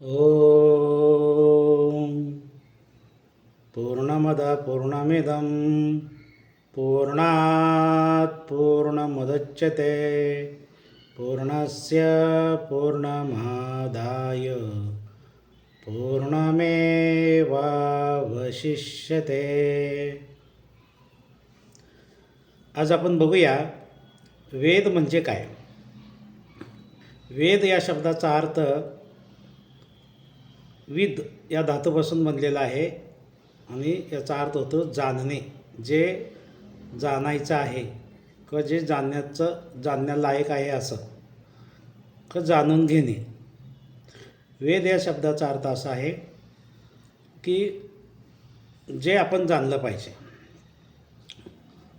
ॐ पूर्णमद पूर्णमिदं। पूर्णात् पूर्णमुदच्यते पूर्णस्य पूर्णमादाय। पूर्णमेवावशिष्यते। आज आपण बघूया वेद म्हणजे काय? वेद या शब्दाचा अर्थ विद या धातूपासून बनलेला आहे. आणि याचा अर्थ होतो जाणणे. जे जाणायचं आहे क जे जाणण्याचं जाणण्यालायक आहे असं. क जाणून घेणे. वेद या शब्दाचा अर्थ असा आहे की जे आपण जाणलं पाहिजे.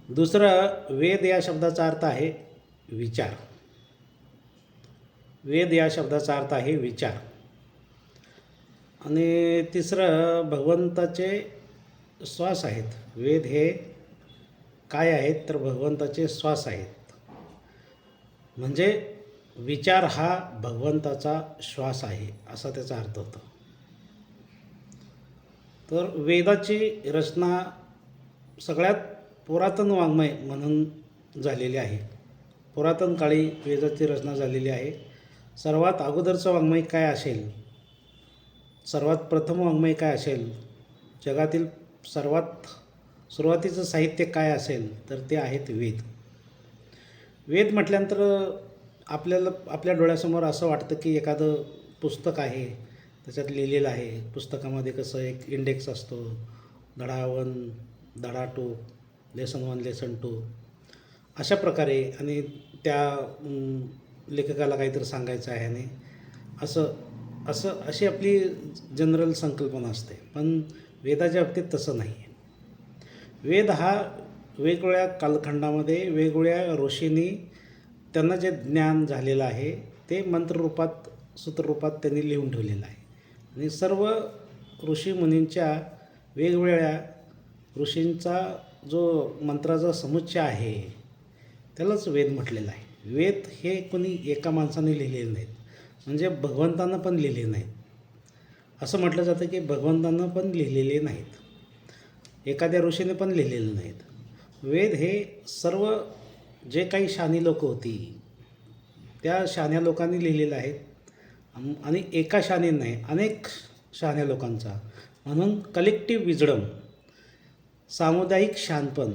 दुसरं वेद या शब्दाचा अर्थ आहे विचार. वेद या शब्दाचा अर्थ आहे विचार. आणि तिसरं भगवंताचे श्वास आहेत. वेद हे काय आहेत तर भगवंताचे श्वास आहेत. म्हणजे विचार हा भगवंताचा श्वास आहे असा त्याचा अर्थ होतो. तर वेदाची रचना सगळ्यात पुरातन वाङ्मय म्हणून झालेली आहे. पुरातन काळी वेदाची रचना झालेली आहे. सर्वात अगोदरचं वाङ्मय काय असेल? सर्वात प्रथम वाङ्मय काय असेल? जगातील सर्वात सुरुवातीचं साहित्य काय असेल? तर ते आहेत वेद. वेद म्हटल्यानंतर आपल्याला आपल्या डोळ्यासमोर असं वाटतं की एखादं पुस्तक आहे त्याच्यात लिहिलेलं आहे. पुस्तकामध्ये कसं एक इंडेक्स असतो. धडा वन धडा two lesson one lesson two अशा प्रकारे आणि त्या लेखकाला काहीतरी सांगायचं आहे आणि असं असं अशी आपली जनरल संकल्पना असते. पण वेदाच्या बाबतीत तसं नाही आहे वेद हा वेगवेगळ्या कालखंडामध्ये वेगवेगळ्या ऋषींनी त्यांना जे ज्ञान झालेलं आहे ते मंत्ररूपात सूत्ररूपात त्यांनी लिहून ठेवलेलं आहे. आणि सर्व ऋषीमुनींच्या वेगवेगळ्या ऋषींचा जो मंत्राचा समुच्चय आहे त्यालाच वेद म्हटलेला आहे. वेद हे कोणी एका माणसाने लिहिलेले नाहीत. म्हणजे भगवंतानं पण लिहिले नाहीत. असं म्हटलं जातं की भगवंतानं पण लिहिलेले नाहीत. एखाद्या ऋषीने पण लिहिलेले नाहीत. वेद हे सर्व जे काही शानी लोक होती त्या शहाण्या लोकांनी लिहिलेलं आहेत आणि एका शाने नाही अनेक शहाण्या लोकांचा. म्हणून कलेक्टिव्ह विजडम सामुदायिक शानपण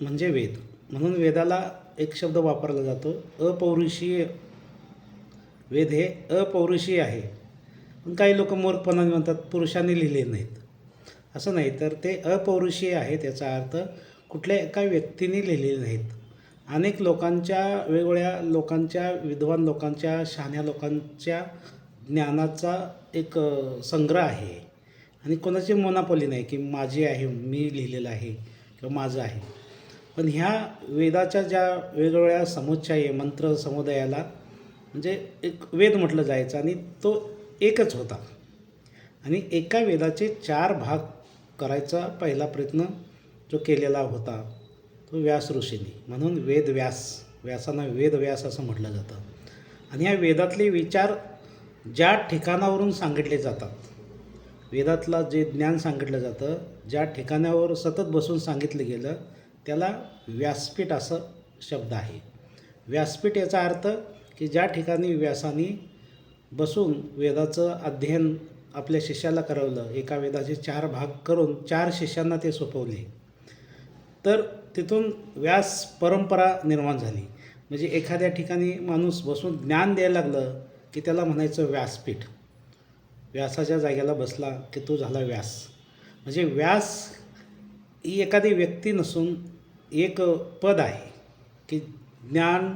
म्हणजे वेद. म्हणून वेदाला एक शब्द वापरला जातो अपौरुषीय वेद हे अपौरुषी आहे. पण काही लोक मूर्खपणाने म्हणतात पुरुषांनी लिहिले नाहीत. असं नाही तर ते अपौरुषीय आहे त्याचा अर्थ कुठल्या एका व्यक्तीने लिहिलेले नाहीत. अनेक लोकांच्या वेगवेगळ्या लोकांच्या विद्वान लोकांच्या शहाण्या लोकांच्या ज्ञानाचा एक संग्रह आहे. आणि कोणाची मोनापॉली नाही की माझी आहे मी लिहिलेलं आहे किंवा माझं आहे. पण ह्या वेदाच्या ज्या वेगवेगळ्या समुच्चय मंत्र समुदायाला म्हणजे एक वेद म्हटलं जायचं आणि तो एकच होता. आणि एका वेदाचे चार भाग करायचा पहिला प्रयत्न जो केलेला होता तो व्यास ऋषींनी. म्हणून वेद व्यास व्यासांना वेद व्यास असं म्हटलं जातं. आणि या वेदातले विचार ज्या ठिकाणावरून सांगितले जातात वेदातला जे ज्ञान सांगितलं जातं ज्या ठिकाणावर सतत बसून सांगितलं गेलं त्याला व्यासपीठ असं शब्द आहे. व्यासपीठ याचा अर्थ की ज्या ठिकाणी व्यासाने बसून वेदाचं अध्ययन आपल्या शिष्याला करवलं एका वेदाचे चार भाग करून चार शिष्यांना ते सोपवले तर तिथून व्यास परंपरा निर्माण झाली. म्हणजे एखाद्या ठिकाणी माणूस बसून ज्ञान द्यायला लागलं की त्याला म्हणायचं व्यासपीठ. व्यासाच्या जागेला बसला की तो झाला व्यास. म्हणजे व्यास ही एखादी व्यक्ती नसून एक पद आहे की ज्ञान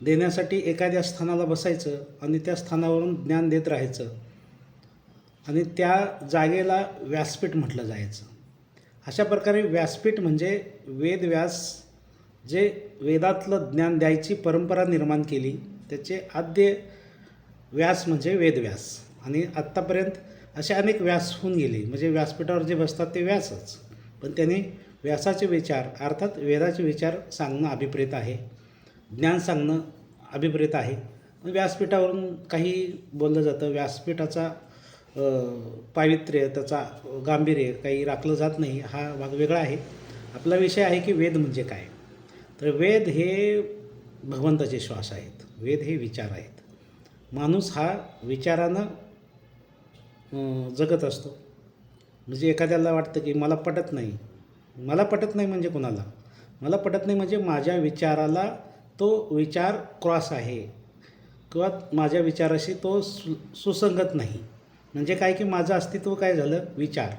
देण्यासाठी एखाद्या स्थानाला बसायचं आणि त्या स्थानावरून ज्ञान देत राहायचं. आणि त्या जागेला व्यासपीठ म्हटलं जायचं. अशा प्रकारे व्यासपीठ म्हणजे वेदव्यास जे वेदातलं ज्ञान द्यायची परंपरा निर्माण केली त्याचे आद्य व्यास म्हणजे वेदव्यास आणि आत्तापर्यंत असे अनेक व्यास होऊन गेले. म्हणजे व्यासपीठावर जे बसतात ते व्यासच. पण त्यांनी व्यासाचे विचार अर्थात वेदाचे विचार सांगणं अभिप्रेत आहे. ज्ञान सांगणं अभिप्रेत आहे. व्यासपीठावरून काही बोललं जातं. व्यासपीठाचा पावित्र्य त्याचा गांभीर्य काही राखलं जात नाही हा भाग वेगळा आहे. आपला विषय आहे की वेद म्हणजे काय? तर वेद हे भगवंताचे श्वास आहेत. वेद हे विचार आहेत. माणूस हा विचारानं जगत असतो. म्हणजे एखाद्याला वाटतं की मला पटत नाही. मला पटत नाही म्हणजे कुणाला? मला पटत नाही म्हणजे माझ्या विचाराला तो विचार क्रॉस आहे किंवा माझ्या विचाराशी तो सु सुसंगत नाही. म्हणजे काय की माझं अस्तित्व काय झालं? विचार.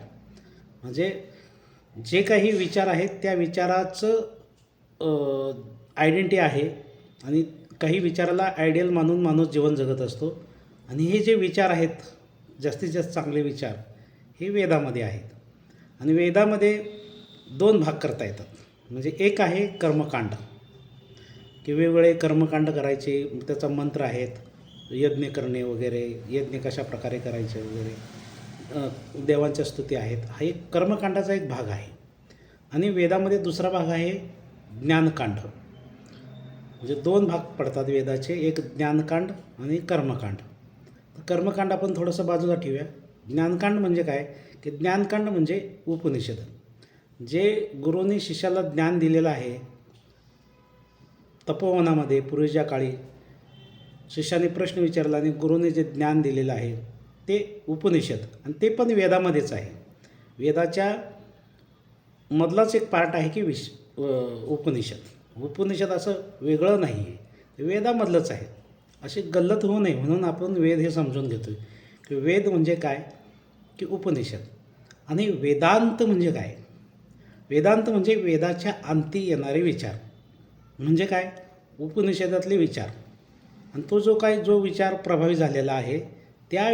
म्हणजे जे काही विचार आहेत त्या विचाराचं आयडेंटिटी आहे आणि काही विचाराला आयडियल मानून माणूस जीवन जगत असतो. आणि हे जे विचार आहेत जास्तीत जास्त चांगले विचार हे वेदामध्ये आहेत. आणि वेदामध्ये दोन भाग करता येतात. म्हणजे एक आहे कर्मकांड. की वेगवेगळे कर्मकांड करायचे त्याचा मंत्र आहेत यज्ञ करणे वगैरे यज्ञ कशा प्रकारे करायचे वगैरे देवांच्या स्तुती आहेत हा एक कर्मकांडाचा एक भाग आहे. आणि वेदामध्ये दुसरा भाग आहे ज्ञानकांड. म्हणजे दोन भाग पडतात वेदाचे एक ज्ञानकांड आणि कर्मकांड. तर कर्मकांड आपण थोडंसं बाजूला ठेवूया. ज्ञानकांड म्हणजे काय? की ज्ञानकांड म्हणजे उपनिषद. जे गुरूंनी शिष्याला ज्ञान दिलेलं आहे तपोवनामध्ये पूर्वीच्या काळी शिष्याने प्रश्न विचारला आणि गुरुने जे ज्ञान दिलेलं आहे ते उपनिषद आणि ते पण वेदामध्येच आहे. वेदाच्या मधलाच एक पार्ट आहे की विश उपनिषद. उपनिषद असं वेगळं नाही आहे. ते वेदामधलंच आहे. अशी गल्लत होऊ नये म्हणून आपण वेद हे समजून घेतो की वेद म्हणजे काय? की उपनिषद. आणि वेदांत म्हणजे काय? वेदांत म्हणजे वेदाच्या अंती येणारे विचार. म्हणजे काय? उपनिषदातले विचार. आणि तो जो काय जो विचार प्रभावी झालेला आहे त्या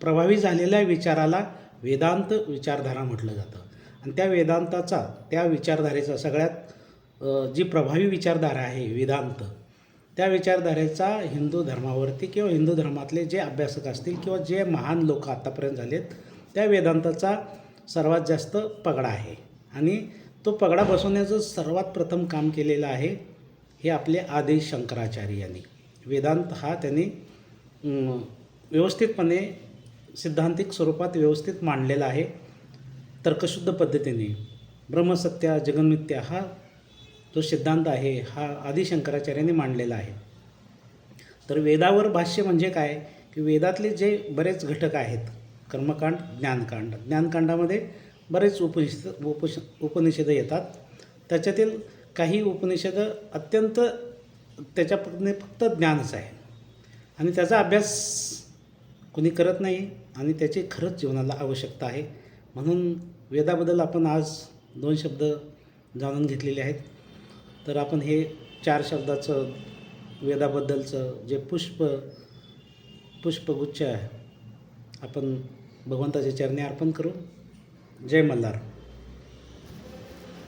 प्रभावी झालेल्या विचाराला वेदांत विचारधारा म्हटलं जातं. आणि त्या वेदांताचा त्या विचारधारेचा सगळ्यात जी प्रभावी विचारधारा आहे वेदांत त्या विचारधारेचा हिंदू धर्मावरती किंवा हिंदू धर्मातले जे अभ्यासक असतील किंवा जे महान लोक आत्तापर्यंत झालेत त्या वेदांताचा सर्वात जास्त पगडा आहे. आणि तो पगडा बसवण्याचं सर्वात प्रथम काम केलेलं आहे हे आपले आदी शंकराचार्य यांनी. वेदांत हा त्यांनी व्यवस्थितपणे सिद्धांतिक स्वरूपात व्यवस्थित मांडलेला आहे. तर्कशुद्ध पद्धतीने. ब्रह्मसत्या जगन्मित्या हा जो सिद्धांत आहे हा आदि शंकराचार्यांनी मांडलेला आहे. तर वेदावर भाष्य म्हणजे काय? की वेदातले जे बरेच घटक आहेत कर्मकांड ज्ञानकांड. ज्ञानकांडामध्ये बरेच उपनिषद उपश उपनिषदं येतात. त्याच्यातील काही उपनिषदं अत्यंत त्याच्यापणे फक्त ज्ञानच आहे. आणि त्याचा अभ्यास कोणी करत नाही आणि त्याची खरंच जीवनाला आवश्यकता आहे. म्हणून वेदाबद्दल आपण आज दोन शब्द जाणून घेतलेले आहेत. तर आपण हे चार शब्दाचं वेदाबद्दलचं जे पुष्प पुष्पगुच्छ आहे आपण भगवंताच्या चरणी अर्पण करू. जय मल्हार.